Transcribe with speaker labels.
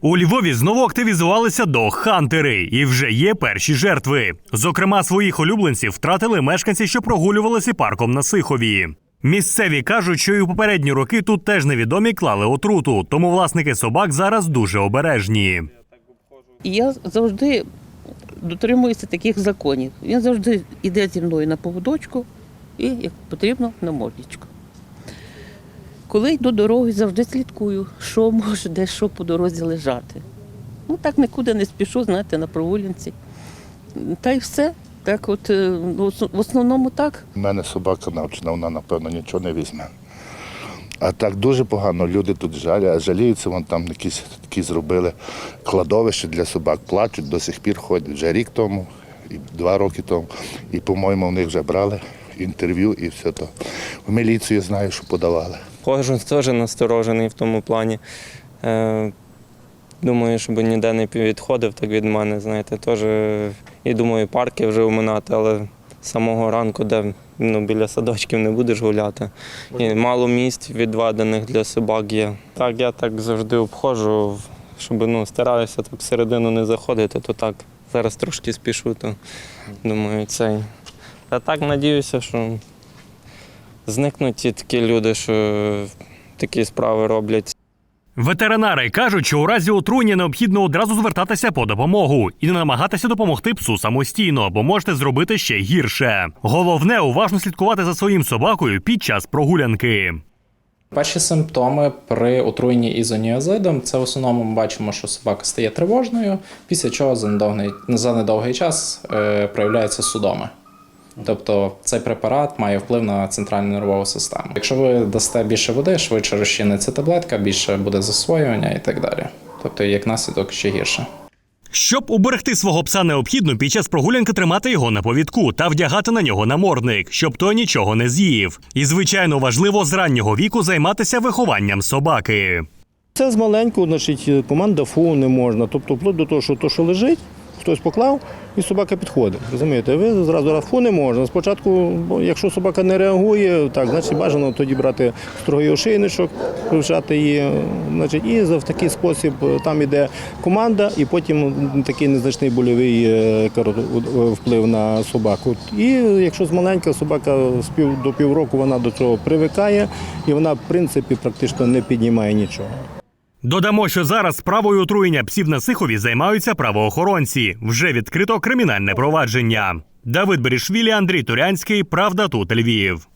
Speaker 1: У Львові знову активізувалися дог-хантери, і вже є перші жертви. Зокрема, своїх улюбленців втратили мешканці, що прогулювалися парком на Сихові. Місцеві кажуть, що і у попередні роки тут теж невідомі клали отруту, тому власники собак зараз дуже обережні.
Speaker 2: Я завжди дотримуюся таких законів. Він завжди йде зі мною на поводочку і, як потрібно, на мордічку. Коли йду дорогою, завжди слідкую, що може де що по дорозі лежати. Ну так нікуди не спішу, знаєте, на прогулянці. Та й все. Так от, е, ну, в основному так.
Speaker 3: У мене собака навчена, вона, напевно, нічого не візьме. А так дуже погано. Люди тут жаля, жаліються, вон там якісь такі зробили кладовище для собак, плачуть, до сих пір ходять. Вже рік тому, і два роки тому. І, по-моєму, в них вже брали інтерв'ю і все то. В міліцію знаю, що подавали.
Speaker 4: Кожен теж насторожений в тому плані. Е, думаю, щоб ніде не відходив так від мене, знаєте, теж і думаю, парки вже оминати, але з самого ранку, де ну, біля садочків не будеш гуляти. І мало місць відведених для собак є. Так, я так завжди обходжу, щоб ну, стараюся так всередину не заходити, то так. Зараз трошки спішу, то думаю, цей. А так надіюся, що зникнуть ті такі люди, що такі справи роблять.
Speaker 1: Ветеринари кажуть, що у разі отруєння необхідно одразу звертатися по допомогу і не намагатися допомогти псу самостійно, бо можете зробити ще гірше. Головне уважно слідкувати за своїм собакою під час прогулянки.
Speaker 5: Перші симптоми при отруєнні ізоніазидом це в основному ми бачимо, що собака стає тривожною, після чого за недовгий, за недовгий час е, проявляються судоми. Тобто цей препарат має вплив на центральну нервову систему. Якщо ви дасте більше води, швидше розчиниться таблетка, більше буде засвоювання і так далі. Тобто, як наслідок ще гірше.
Speaker 1: Щоб уберегти свого пса, необхідно під час прогулянки тримати його на повідку та вдягати на нього намордник, щоб той нічого не з'їв. І звичайно важливо з раннього віку займатися вихованням собаки.
Speaker 6: Це з маленького, значить, команда фу не можна. Тобто, вплоть до того, що то, що лежить, хтось поклав, і собака підходить. Розумієте, ви зразу раз фу не можна. Спочатку, бо якщо собака не реагує, так, значить бажано тоді брати строгий ошейничок, привчати її. Значить, і в такий спосіб е, там іде команда, і потім такий незначний больовий е, вплив на собаку. І якщо з маленька собака до півроку вона до цього привикає, і вона, в принципі, практично не піднімає нічого.
Speaker 1: Додамо, що зараз справою отруєння псів на Сихові займаються правоохоронці. Вже відкрито кримінальне провадження. Давид Берішвілі, Андрій Турянський. Правда тут Львів.